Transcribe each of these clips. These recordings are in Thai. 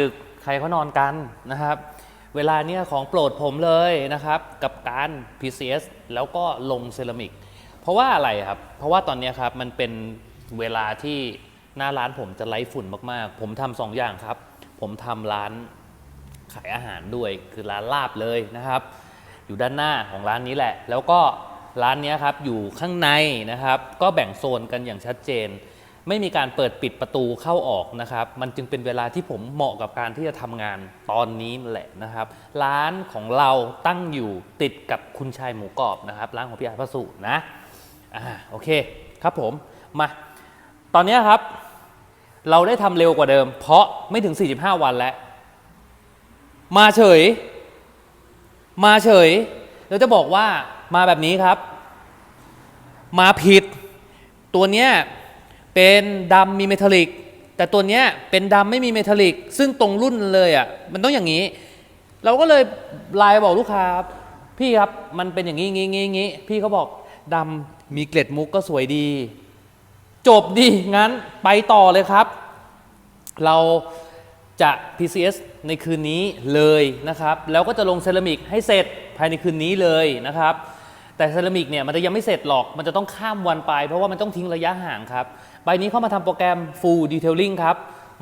ดึกๆ ใครเขานอนกันนะครับ เวลาเนี้ยของโปรดผมเลยนะครับ กับการ PCS แล้วก็ลงเซรามิก เพราะว่าอะไรครับ เพราะว่าตอนนี้ครับมันเป็นเวลาที่หน้าร้านผมจะไล่ฝุ่นมากๆ ผมทำสองอย่างครับ ผมทำร้านขายอาหารด้วยคือร้านลาบเลยนะครับ อยู่ด้านหน้าของร้านนี้แหละ แล้วก็ร้านนี้ครับอยู่ข้างในนะครับ ก็แบ่งโซนกันอย่างชัดเจน ไม่มีการเปิดปิดประตูเข้าออกนะครับ มันจึงเป็นเวลาที่ผมเหมาะกับการที่จะทำงานตอนนี้แหละนะครับ ร้านของเราตั้งอยู่ติดกับคุณชายหมูกรอบนะครับ ร้านของพี่อาร์ตพระสุนะอ่าโอเคครับผมมา ตอนนี้ครับ เราได้ทำเร็วกว่าเดิม เพราะไม่ถึง 45 วันแล้ว มาเฉย มาเฉยแล้วจะบอกว่ามาแบบนี้ครับ มาผิดตัวเนี้ย เป็นดำมีเมทัลลิก แต่ตัวเนี้ยเป็นดำไม่มีเมทัลลิก ซึ่งตรงรุ่นเลยอะ่ะมันต้องอย่างนี้ เราก็เลยไลน์บอกลูกค้าพี่ครับมันเป็นอย่างนี้งี้งี้งี้พี่เขาบอกดำมีเกล็ดมุกก็สวยดี จบดีงั้นไปต่อเลยครับ เราจะ PCS ในคืนนี้เลยนะครับ แล้วก็จะลงเซรามิกให้เสร็จภายในคืนนี้เลยนะครับ แต่เซรามิกเนี่ยมันจะยังไม่เสร็จหรอก มันจะต้องข้ามวันไป เพราะว่ามันต้องทิ้งระยะห่างครับ บนี้เข้ามาทำโปรแกรม Full Detailing ครับ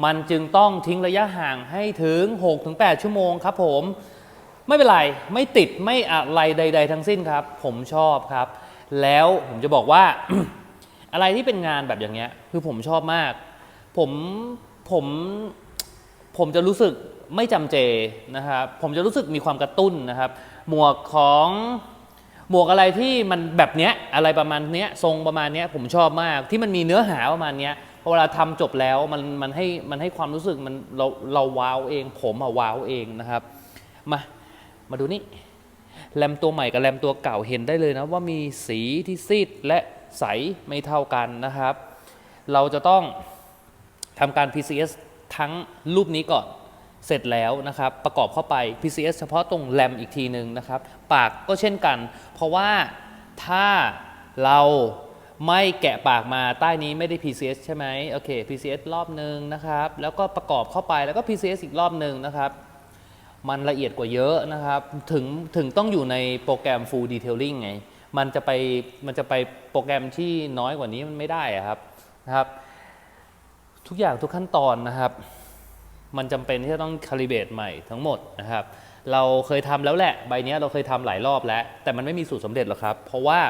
มันจึงต้องทิ้งระยะห่างให้ถึง 6-8 ชั่วโมงครับผม ไม่เป็นไร ไม่ติดไม่อะไรใด ๆ ทั้งสิ้นครับ ผมชอบครับ แล้วผมจะบอกว่า อะไรที่เป็นงานแบบอย่างเงี้ย คือผมชอบมาก ผมผมผมจะรู้สึกไม่จำเจนะครับ ผมจะรู้สึกมีความกระตุ้นนะครับ หมวกของ หมวกอะไรที่มันแบบเนี้ยอะไรประมาณเนี้ยทรงประมาณเนี้ยผมชอบมากที่มันมีเนื้อหาประมาณเนี้ยพอเวลาทำจบแล้วมันมันให้มันให้ความรู้สึกมันเราเราว้าวเอง ผมอะว้าวเองนะครับ มามาดูนี่แรมตัวใหม่กับแรมตัวเก่าเห็นได้เลยนะว่ามีสีที่ซีดและใสไม่เท่ากันนะครับ เราจะต้องทำการ PCS ทั้งรูปนี้ก่อนเสร็จแล้วนะครับ ประกอบเข้าไป PCS เฉพาะตรงแรมอีกทีหนึ่งนะครับ ปากก็เช่นกัน เพราะว่าถ้าเราไม่แกะปากมาใต้นี้ไม่ได้ PCS ใช่ไหมโอเค PCS รอบหนึ่งนะครับ แล้วก็ประกอบเข้าไปแล้วก็ PCS อีกรอบหนึ่งนะครับ มันละเอียดกว่าเยอะนะครับ ถึงถึงต้องอยู่ในโปรแกรม Full Detailing ไง มันจะไปมันจะไปโปรแกรมที่น้อยกว่านี้มันไม่ได้อะครับนะครับ ทุกอย่างทุกขั้นตอนนะครับ มันจำเป็นที่จะต้องคาลิเบตใหม่ทั้งหมดนะครับ เราเคยทำแล้วแหละ ใบนี้เราเคยทำหลายรอบแล้ว แต่มันไม่มีสูตรสำเร็จหรอกครับ เพราะว่า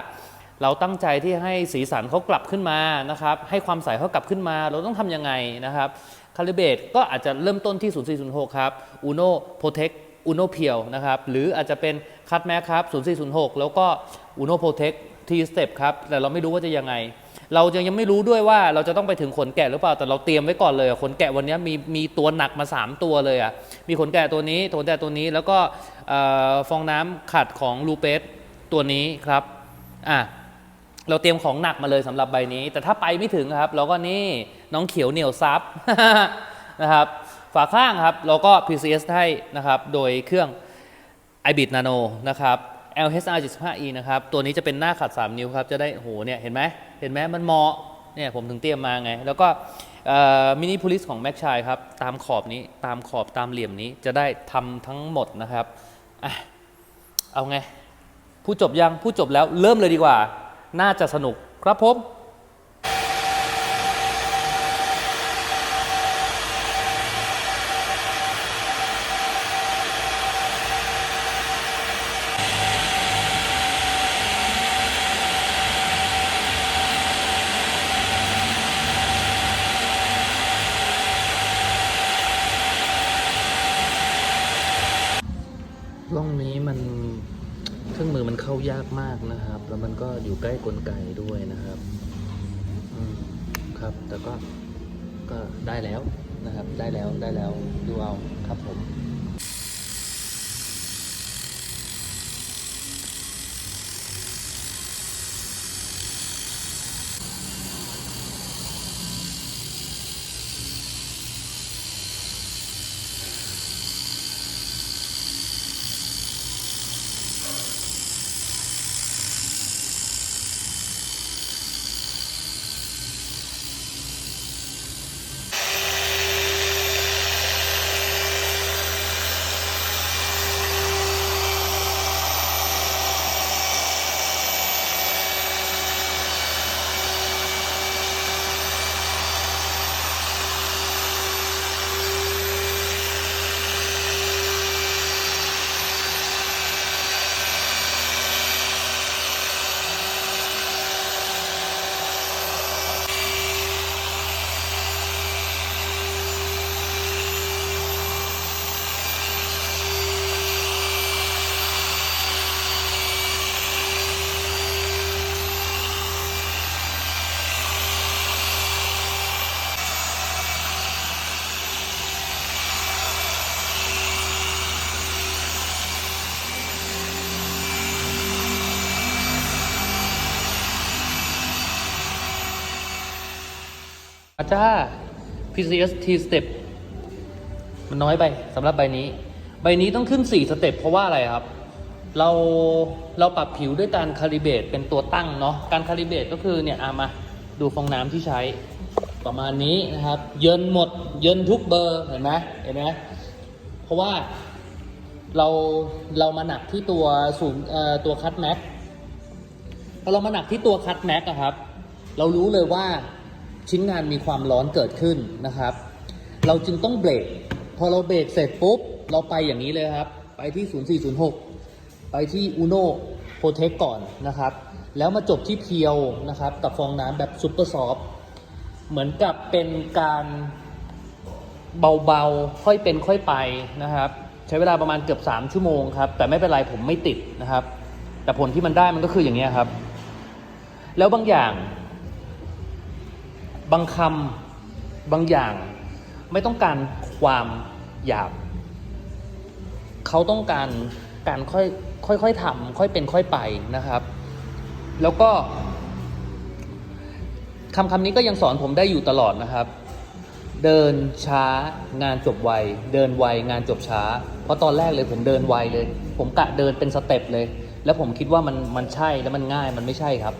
เราตั้งใจที่ให้สีสันเขากลับขึ้นมานะครับ ให้ความใสเขากลับขึ้นมา เราต้องทำยังไงนะครับคาลิเบตก็อาจจะเริ่มต้นที่ 0406 ครับ Uno Protect Uno p e e l นะครับ หรืออาจจะเป็นคัตแม c ครับ 0406 แล้วก็ Uno Protect T Step ครับ แต่เราไม่รู้ว่าจะยังไง เรายังยังไม่รู้ด้วยว่าเราจะต้องไปถึงขนแกะหรือเปล่าแต่เราเตรียมไว้ก่อนเลยขนแกะวันนี้มีมีตัวหนักมา 3 ตัวเลยอะมีขนแกะตัวนี้ขนแกะตัวนี้แล้วก็ฟองน้ำขัดของลูเปสตัวนี้ครับอะเราเตรียมของหนักมาเลยสำหรับใบนี้ แต่ถ้าไปไม่ถึงครับ เราก็นี่น้องเขียวเหนียวซับนะครับฝาข้างครับเราก็ PCS ให้นะครับโดยเครื่อง iBit Nano นะครับ LHR 75E นะครับ ตัวนี้จะเป็นหน้าขัด 3 นิ้วครับ จะได้โหเนี่ย เห็นไหมเห็นไหมมันเหมาะ เนี่ยผมถึงเตรียมมาไง แล้วก็มินิพูลิสของแม็กชายครับ ตามขอบนี้ ตามขอบตามเหลี่ยมนี้ จะได้ทำทั้งหมดนะครับอะเอาไงพูดจบยังพูดจบแล้ว เริ่มเลยดีกว่า น่าจะสนุกครับผม ร่องนี้มันเครื่องมือมันเข้า ยากมากนะครับ แล้วมันก็อยู่ใกล้กลไกด้วยนะครับอืมครับ แต่ก็ก็ได้แล้วนะครับ ได้แล้วได้แล้วดูเอาครับผม เจ้า PCS T step มันน้อยไปสำหรับใบนี้ ใบนี้ต้องขึ้น 4 สเต็ปเพราะว่าอะไรครับ เราเราปรับผิวด้วยการคาลิเบตเป็นตัวตั้งเนาะการคาลิเบตก็คือเนี่ยอามาดูฟองน้ำที่ใช้ประมาณนี้นะครับ เยินหมดเยินทุกเบอร์เห็นไหมเห็นไหมเพราะว่าเราเรามาหนักที่ตัวศูนย์ตัวคัตแม็กพอเรามาหนักที่ตัวคัตแม็กอะครับ เรารู้เลยว่า ชิ้นงานมีความร้อนเกิดขึ้นนะครับ เราจึงต้องเบรก พอเราเบรกเสร็จปุ๊บ เราไปอย่างนี้เลยครับ ไปที่ 0406 ไปที่ Uno Protect ก่อนนะครับ แล้วมาจบที่เพียวนะครับ กับฟองน้ำแบบซุปเปอร์ซอฟเหมือนกับเป็นการเบาๆ ค่อยเป็นค่อยไปนะครับ ใช้เวลาประมาณเกือบ 3 ชั่วโมงครับ แต่ไม่เป็นไรผมไม่ติดนะครับ แต่ผลที่มันได้มันก็คืออย่างนี้ครับ แล้วบางอย่าง บางคำบางอย่าง ไม่ต้องการความหยาบ เขาต้องการการค่อยค่อยๆทำค่อยเป็นค่อยไปนะครับ แล้วก็คำคำนี้ก็ยังสอนผมได้อยู่ตลอดนะครับ เดินช้างานจบไว เดินไวงานจบช้า เพราะตอนแรกเลยผมเดินไวเลย ผมกะเดินเป็นสเต็ปเลย แล้วผมคิดว่ามันมันใช่แล้วมันง่ายมันไม่ใช่ครับ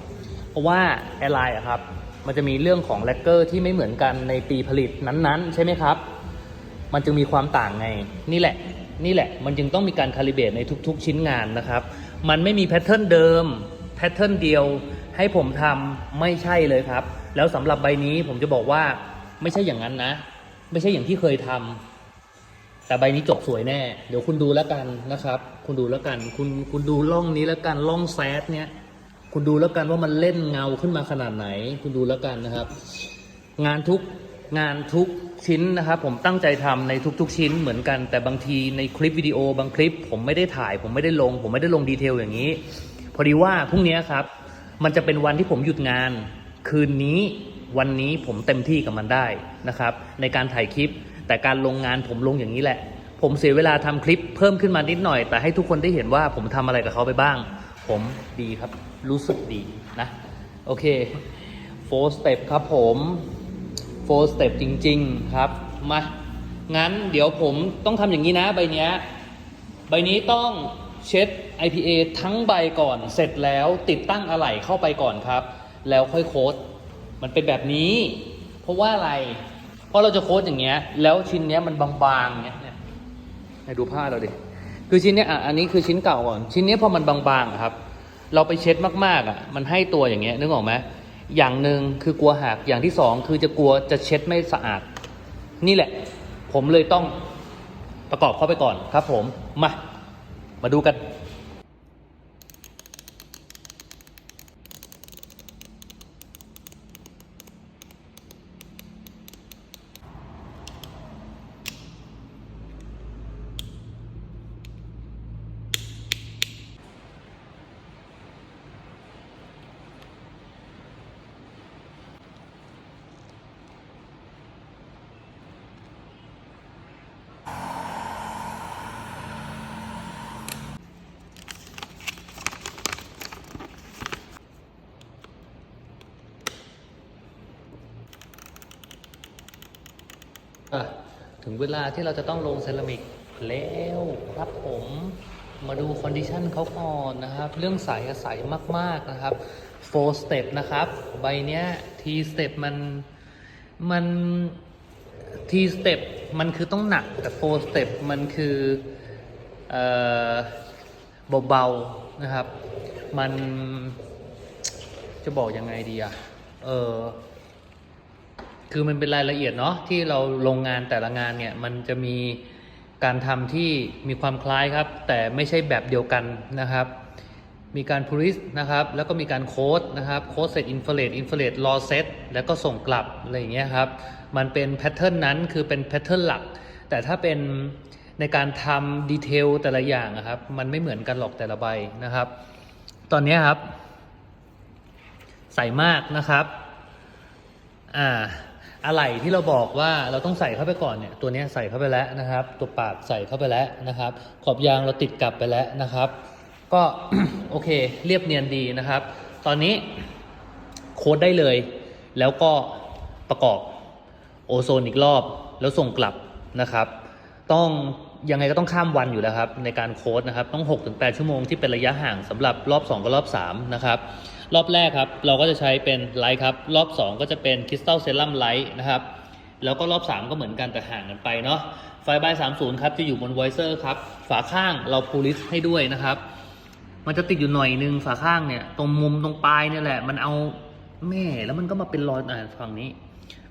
เพราะว่าแอร์ไลน์อะครับ มันจะมีเรื่องของแลกเกอร์ที่ไม่เหมือนกันในปีผลิตนั้นๆ ใช่ไหมครับ มันจึงมีความต่างไง นี่แหละ นี่แหละ มันจึงต้องมีการคาลิเบตในทุก ๆ ชิ้นงานนะครับ มันไม่มีแพทเทิร์นเดิม แพทเทิร์นเดียว ให้ผมทำไม่ใช่เลยครับ แล้วสำหรับใบนี้ผมจะบอกว่าไม่ใช่อย่างนั้นนะ ไม่ใช่อย่างที่เคยทำแต่ใบนี้จบสวยแน่ เดี๋ยวคุณดูแล้วกันนะครับ คุณดูแล้วกัน คุณคุณดูร่องนี้แล้วกันร่องแซดเนี้ย คุณดูแล้วกันว่ามันเล่นเงาขึ้นมาขนาดไหน คุณดูแล้วกันนะครับ งานทุกงานทุกชิ้นนะครับผมตั้งใจทำในทุก ๆ ชิ้นเหมือนกัน แต่บางทีในคลิปวิดีโอบางคลิป ผมไม่ได้ถ่าย ผมไม่ได้ลง ผมไม่ได้ลงดีเทลอย่างนี้ พอดีว่าพรุ่งนี้ครับ มันจะเป็นวันที่ผมหยุดงาน คืนนี้วันนี้ผมเต็มที่กับมันได้นะครับ ในการถ่ายคลิป แต่การลงงานผมลงอย่างนี้แหละ ผมเสียเวลาทำคลิปเพิ่มขึ้นมานิดหน่อย แต่ให้ทุกคนได้เห็นว่าผมทำอะไรกับเขาไปบ้าง ผมดีครับ รู้สึกดีนะ โอเคโฟร์สเต็ปครับผมโฟร์สเต็ปจริง ๆ ครับ มา งั้นเดี๋ยวผมต้องทำอย่างนี้นะใบเนี้ย ใบนี้ต้องเช็ด IPA ทั้งใบก่อนเสร็จแล้วติดตั้งอะไหล่เข้าไปก่อนครับ แล้วค่อยโค้ดมันเป็นแบบนี้ เพราะว่าอะไร เพราะเราจะโค้ดอย่างเงี้ย แล้วชิ้นเนี้ยมันบางๆเงี้ยเนี่ยให้ดูผ้าเราดิคือชิ้นเนี้ยอะอันนี้คือชิ้นเก่าก่อน ชิ้นเนี้ยพอมันบางๆครับ เราไปเช็ดมากๆอะมันให้ตัวอย่างเงี้ยนึกออกไหมอย่างหนึ่งคือกลัวหักอย่างที่สองคือจะกลัวจะเช็ดไม่สะอาด นี่แหละ ผมเลยต้องประกอบเข้าไปก่อนครับผมมา มาดูกัน อะ ถึงเวลาที่เราจะต้องลงเซรามิกแล้วครับผมมาดูคอนดิชันเขาก่อนนะครับ เรื่องใสอะใสมาก ๆ นะครับ4 step นะครับ ใบเนี้ย T step มัน มัน T step มันคือต้องหนัก แต่4 step มันคือเอ่อเบา ๆ นะครับ มันจะบอกยังไงดีอะเออ คือมันเป็นรายละเอียดเนาะที่เราลงงานแต่ละงานเนี่ยมันจะมีการทำที่มีความคล้ายครับ แต่ไม่ใช่แบบเดียวกันนะครับ มีการพูริสนะครับ แล้วก็มีการโค้ดนะครับโค้ดเสร็จอินฟ r เรตอินฟ r เรตรอเซตแล้วก็ส่งกลับอะไรอย่างเงี้ยครับมันเป็นแพทเทิร์นนั้นคือเป็นแพทเทิร์นหลัก แต่ถ้าเป็นในการทำดีเทลแต่ละอย่างอะครับ มันไม่เหมือนกันหรอกแต่ละใบนะครับ ตอนนี้ครับ ใส่มากนะครับ อ่า อะไหล่ที่เราบอกว่าเราต้องใส่เข้าไปก่อนเนี่ยตัวนี้ใส่เข้าไปแล้วนะครับ ตัวปากใส่เข้าไปแล้วนะครับ ขอบยางเราติดกลับไปแล้วนะครับ ก็โอเคเรียบเนียนดีนะครับ ตอนนี้โค้ดได้เลย แล้วก็ประกอบโอโซนอีกรอบแล้วส่งกลับนะครับ ต้องยังไงก็ต้องข้ามวันอยู่แล้วครับในการโค้ดนะครับต้อง 6-8 ชั่วโมงที่เป็นระยะห่างสำหรับรอบ 2 กับรอบ 3 นะครับ รอบแรกครับ เราก็จะใช้เป็นไลท์ครับ รอบ 2 ก็จะเป็นคริสตัลเซรั่มไลท์นะครับ แล้วก็รอบ 3 ก็เหมือนกันแต่ห่างกันไปเนาะ ไฟบาย30 ครับ จะอยู่บนไวเซอร์ครับ ฝาข้างเราพูลิสให้ด้วยนะครับ มันจะติดอยู่หน่อยนึงฝาข้างเนี่ย ตรงมุมตรงปลายเนี่ยแหละ มันเอาแม่แล้วมันก็มาเป็นรอยอ่าฝั่งนี้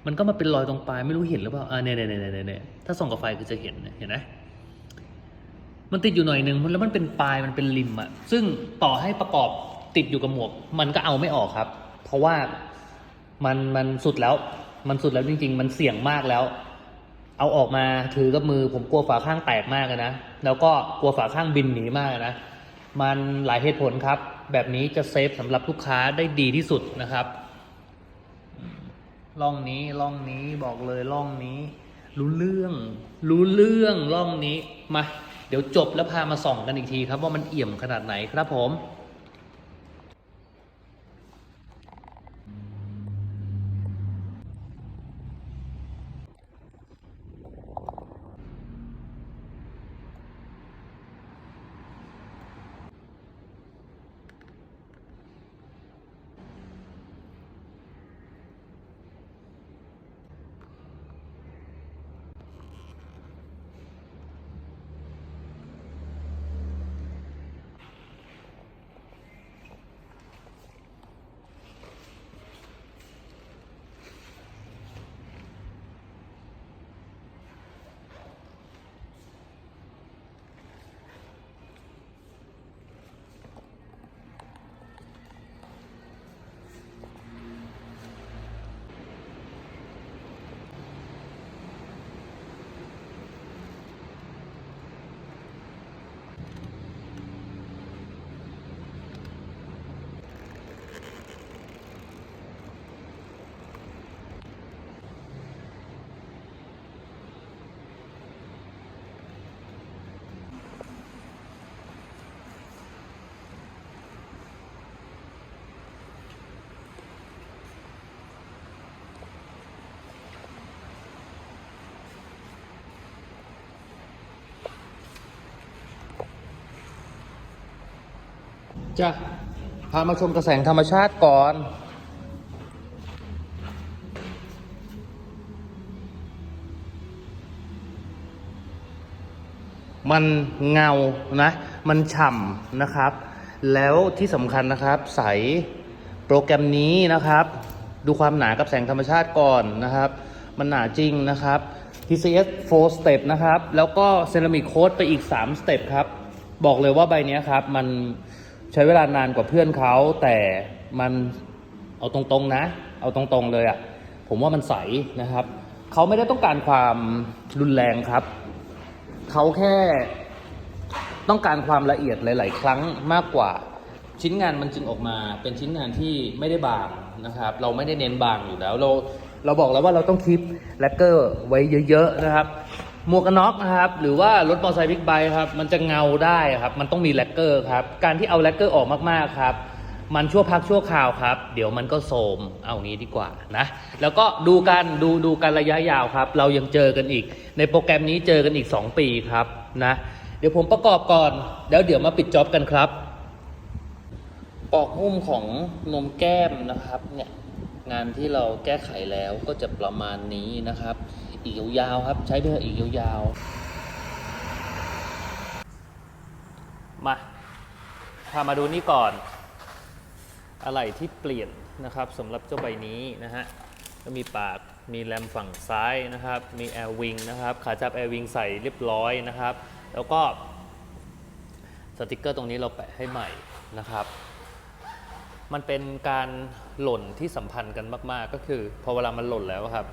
มันก็มาเป็นรอยตรงปลายไม่รู้เห็นหรือเปล่าอ่าเนี่ยเนี่ยเนี่ยเนี่ยเน่ถ้าส่องกับไฟคือจะเห็นเนี่ยเห็นไหมมันติดอยู่หน่อยนึงแล้วมันเป็นปลายมันเป็นริมอะซึ่งต่อให้ประกอบ ติดอยู่กับหมวก มันก็เอาไม่ออกครับ เพราะว่ามันมันสุดแล้ว มันสุดแล้วจริง ๆ มันเสี่ยงมากแล้ว เอาออกมาถือกับมือผมกลัวฝาข้างแตกมากนะแล้วก็กลัวฝาข้างบินหนีมากนะมันหลายเหตุผลครับ แบบนี้จะเซฟสำหรับลูกค้าได้ดีที่สุดนะครับล่องนี้ล่องนี้บอกเลยล่องนี้ รู้เรื่อง รู้เรื่องล่องนี้มา เดี๋ยวจบแล้วพามาส่องกันอีกทีครับ ว่ามันเอี่ยมขนาดไหนครับผม จะพามาชมกระแสงธรรมชาติก่อน มันเงานะ มันฉ่ำนะครับ แล้วที่สำคัญนะครับ ใสโปรแกรมนี้นะครับ ดูความหนากับแสงธรรมชาติก่อนนะครับ มันหนาจริงนะครับ TCS 4 step นะครับ แล้วก็เซรามิกโค้ดไปอีก 3 step ครับ บอกเลยว่าใบเนี้ยครับ มัน ใช้เวลานานกว่าเพื่อนเขาแต่มันเอาตรงๆนะ เอาตรงๆเลยอะ่ะผมว่ามันใสนะครับเขาไม่ได้ต้องการความรุนแรงครับเขาแค่ต้องการความละเอียดหลาย ๆ ครั้งมากกว่า ชิ้นงานมันจึงออกมาเป็นชิ้นงานที่ไม่ได้บางนะครับ เราไม่ได้เน้นบางอยู่แล้วเราเราบอกแล้วว่าเราต้องคลิปแลกเกอร์ไว้เยอะ ๆ นะครับ หมวกกันน็อกนะครับหรือว่ารถมอเตอร์ไซค์บิ๊กไบค์ครับมันจะเงาได้ครับมันต้องมีแลกเกอร์ครับการที่เอาแลกเกอร์ออกมากๆครับมันชั่วพักชั่วคราวครับ เดี๋ยวมันก็โทรมเอางี้ดีกว่านะแล้วก็ดูกันดูดูกันระยะยาวครับ เรายังเจอกันอีก ในโปรแกรมนี้เจอกันอีก 2 ปีครับนะเดี๋ยวผมประกอบก่อน แล้วเดี๋ยวมาปิดจ็อบกันครับ ปอกหุ้มของนมแก้มนะครับเนี่ยงานที่เราแก้ไขแล้วก็จะประมาณนี้นะครับ อีกยาวๆครับ ใช้ไปเถอะอีกยาวๆ มาพามาดูนี่ก่อน อะไรที่เปลี่ยนนะครับสำหรับเจ้าใบนี้นะฮะ ก็มีปากมีแรมฝั่งซ้ายนะครับ มีแอร์วิงนะครับ ขาจับแอร์วิงใส่เรียบร้อยนะครับ แล้วก็สติกเกอร์ตรงนี้เราแปะให้ใหม่นะครับ มันเป็นการหล่นที่สัมพันธ์กันมาก ๆ ก็คือพอเวลามันหล่นแล้วครับ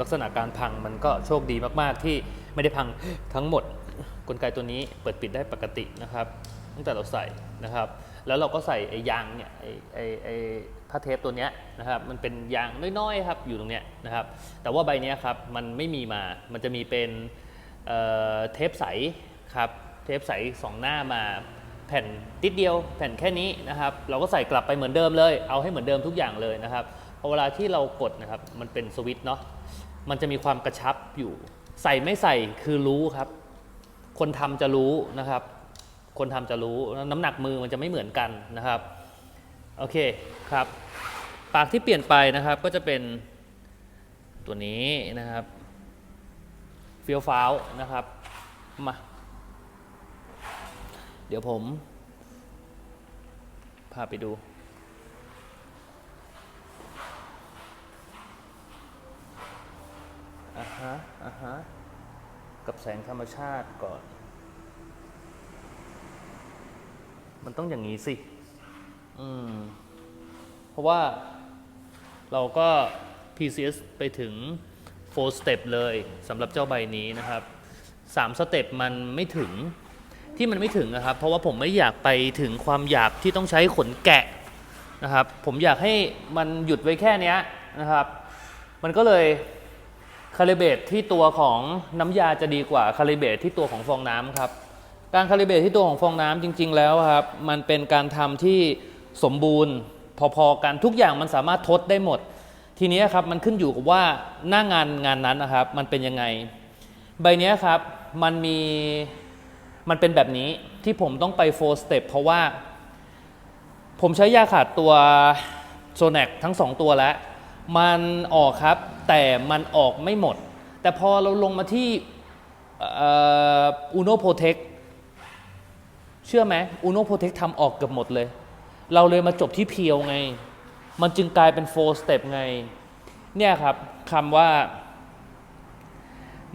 ลักษณะการพังมันก็โชคดีมากๆ ที่ไม่ได้พังทั้งหมด กลไกตัวนี้เปิดปิดได้ปกตินะครับ ตั้งแต่เราใส่นะครับ แล้วเราก็ใส่ไอ้ยางเนี่ยไอ้ไอ้ไอ้ผ้าเทปตัวเนี้ยนะครับมันเป็นยางน้อยๆครับอยู่ตรงเนี้ยนะครับ แต่ว่าใบเนี้ยครับมันไม่มีมา มันจะมีเป็นเอ่อเทปใสครับเทปใสสองหน้ามาแผ่นติดเดียวแผ่นแค่นี้นะครับ เราก็ใส่กลับไปเหมือนเดิมเลย เอาให้เหมือนเดิมทุกอย่างเลยนะครับพอเวลาที่เรากดนะครับมันเป็นสวิตช์เนาะ มันจะมีความกระชับอยู่ ใส่ไม่ใส่คือรู้ครับ คนทำจะรู้นะครับ คนทำจะรู้น้ำหนักมือมันจะไม่เหมือนกันนะครับโอเคครับ ปากที่เปลี่ยนไปนะครับก็จะเป็นตัวนี้นะครับเฟียวฟ้าวนะครับมาเดี๋ยวผมพาไปดู อะฮะอะฮะ กับแสงธรรมชาติก่อน มันต้องอย่างนี้สิ อืม เพราะว่าเราก็ PCS ไปถึง 4 step เลยสำหรับเจ้าใบนี้นะครับ3สเต็ปมันไม่ถึงที่มันไม่ถึงนะครับ เพราะว่าผมไม่อยากไปถึงความหยาบที่ต้องใช้ขนแกะนะครับ ผมอยากให้มันหยุดไว้แค่นี้นะครับ มันก็เลย คาลิเบตที่ตัวของน้ำยาจะดีกว่าคาลิเบตที่ตัวของฟองน้ำครับ การคาลิเบตที่ตัวของฟองน้ำจริง ๆ แล้วครับ มันเป็นการทำที่สมบูรณ์พอๆกันทุกอย่างมันสามารถทดได้หมด ทีนี้ครับมันขึ้นอยู่กับว่าหน้างานงานนั้นนะครับ มันเป็นยังไง ใบเนี้ยครับมันมีมันเป็นแบบนี้ที่ผมต้องไป4 step เพราะว่า ผมใช้ยาขาดตัวโซ n น c ทั้ง 2 ตัวแล้ว มันออกครับ แต่มันออกไม่หมด แต่พอเราลงมาที่อูโนโปเทคเชื่อไหมอูโนโปเทคทำออกเกือบหมดเลย เราเลยมาจบที่เพียวไง มันจึงกลายเป็น4 step ไง เนี่ยครับคำว่า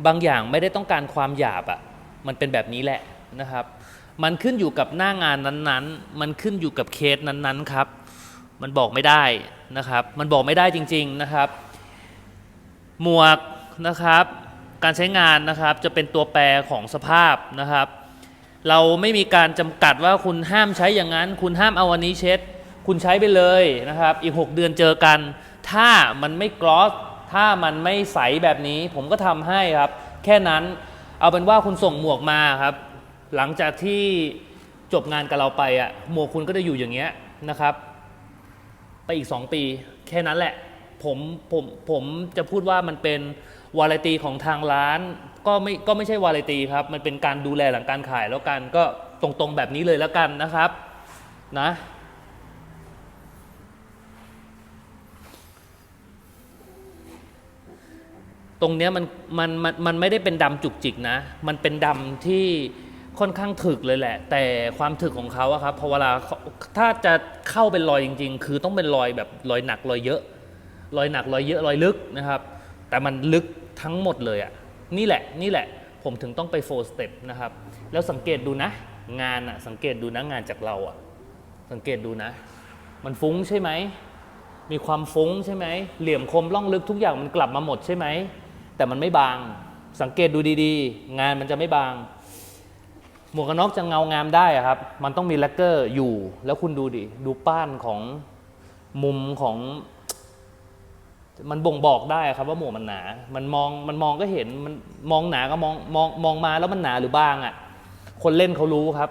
บางอย่างไม่ได้ต้องการความหยาบอะ่ะมันเป็นแบบนี้แหละนะครับ มันขึ้นอยู่กับหน้างานนั้นๆ มันขึ้นอยู่กับเคสนั้นๆครับ มันบอกไม่ได้นะครับ มันบอกไม่ได้จริง ๆนะครับ หมวกนะครับ การใช้งานนะครับจะเป็นตัวแปรของสภาพนะครับ เราไม่มีการจำกัดว่าคุณห้ามใช้อย่างนั้น คุณห้ามเอาวันนี้เช็ด คุณใช้ไปเลยนะครับ อีก 6 เดือนเจอกัน ถ้ามันไม่กรอสถ้ามันไม่ใสแบบนี้ ผมก็ทำให้ครับ แค่นั้นเอาเป็นว่าคุณส่งหมวกมาครับ หลังจากที่จบงานกับเราไปอะหมวกคุณก็จะอยู่อย่างเงี้ยนะครับ ไปอีก 2 ปี แค่นั้นแหละ ผมผมผมจะพูดว่ามันเป็นวาไรตีของทางร้าน ก็ไม่ก็ไม่ใช่วาไรตีครับ มันเป็นการดูแลหลังการขายแล้วกัน ก็ตรงๆแบบนี้เลยแล้วกันนะครับนะตรงเนี้ยมันมันมันมันไม่ได้เป็นดำจุกจิกนะ มันเป็นดำที่ ค่อนข้างถึกเลยแหละ แต่ความถึกของเขาอะครับพอเวลาถ้าจะเข้าเป็นรอยจริง ๆ คือต้องเป็นรอยแบบรอยหนักรอยเยอะ รอยหนักรอยเยอะรอยลึกนะครับ แต่มันลึกทั้งหมดเลยอะนี่แหละนี่แหละ ผมถึงต้องไปโฟร์สเต็ปนะครับ แล้วสังเกตดูนะ งานอะสังเกตดูนะงานจากเราอะสังเกตดูนะ มันฟุ้งใช่ไหมมีความฟุ้งใช่ไหมเหลี่ยมคมล่องลึกทุกอย่างมันกลับมาหมดใช่ไหมแต่มันไม่บาง สังเกตดูดีๆ งานมันจะไม่บาง หมวกกันน็อกจะเงางามได้ครับ มันต้องมีแลกเกอร์อยู่ แล้วคุณดูดิ ดูป้านของมุมของ มันบ่งบอกได้ครับว่าหมวกมันหนา มันมอง มันมองก็เห็น มันมองหนาก็มอง มอง มองมาแล้วมันหนาหรือบางอะ่ะ คนเล่นเขารู้ครับ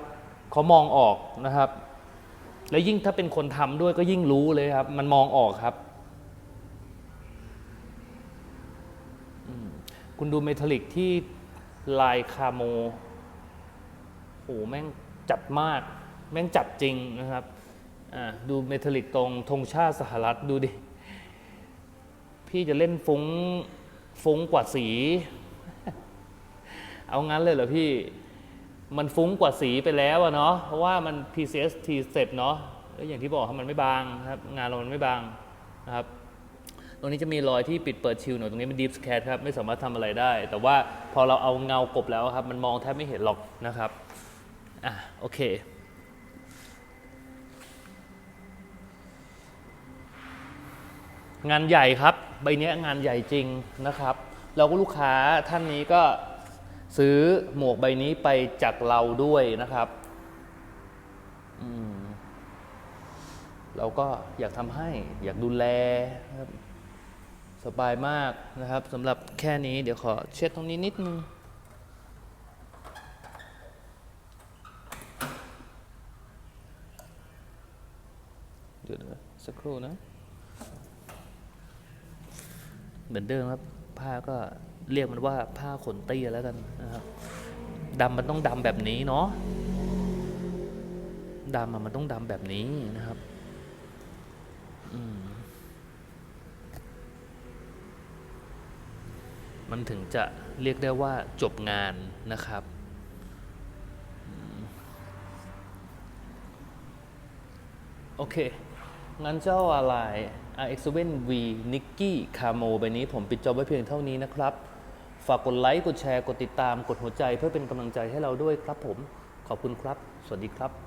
เขามองออกนะครับ แล้วยิ่งถ้าเป็นคนทำด้วยก็ยิ่งรู้เลยครับ มันมองออกครับคุณดูเมทัลลิกที่ลายคาโม โอ้โหแม่งจัดมาก แม่งจัดจริงนะครับดูเมทัลลิกตรงธงชาติสหรัฐดูดิ พี่จะเล่นฟุ้งฟุ้งกว่าสี เอางั้นเลยเหรอพี่ มันฟุ้งกว่าสีไปแล้วอะเนาะเพราะว่ามัน PCS T step เนาะแล้วอย่างที่บอกมันไม่บางนะครับ งานเรามันไม่บางนะครับตรงนี้จะมีรอยที่ปิดเปิดชิวหน่อยตรงนี้เป็น deep scat ครับ ไม่สามารถทำอะไรได้ แต่ว่าพอเราเอาเงากบแล้วครับ มันมองแทบไม่เห็นหรอกนะครับ อะโอเค งานใหญ่ครับ ใบเนี้ยงานใหญ่จริงนะครับแล้วก็ลูกค้าท่านนี้ก็ซื้อหมวกใบนี้ไปจากเราด้วยนะครับเราก็อยากทำให้อยากดูแลนะครับสบายมากนะครับสำหรับแค่นี้เดี๋ยวขอเช็ดตรงนี้นิดนึง เดี๋ยวนะสักครู่นะ เหมือนเดิมครับ ผ้าก็เรียกมันว่าผ้าขนเตี้ยแล้วกันนะครับดำมันต้องดำแบบนี้เนาะดำอะมันต้องดำแบบนี้นะครับอืมมันถึงจะเรียกได้ว่าจบงานนะครับโอเค งั้นเจ้าอะไร RX7V Nicky Camo ใบนี้ผมปิดจอบไว้เพียงเท่านี้นะครับ ฝากกดไลค์ กดแชร์ กดติดตาม กดหัวใจเพื่อเป็นกำลังใจให้เราด้วยครับผม ขอบคุณครับ สวัสดีครับ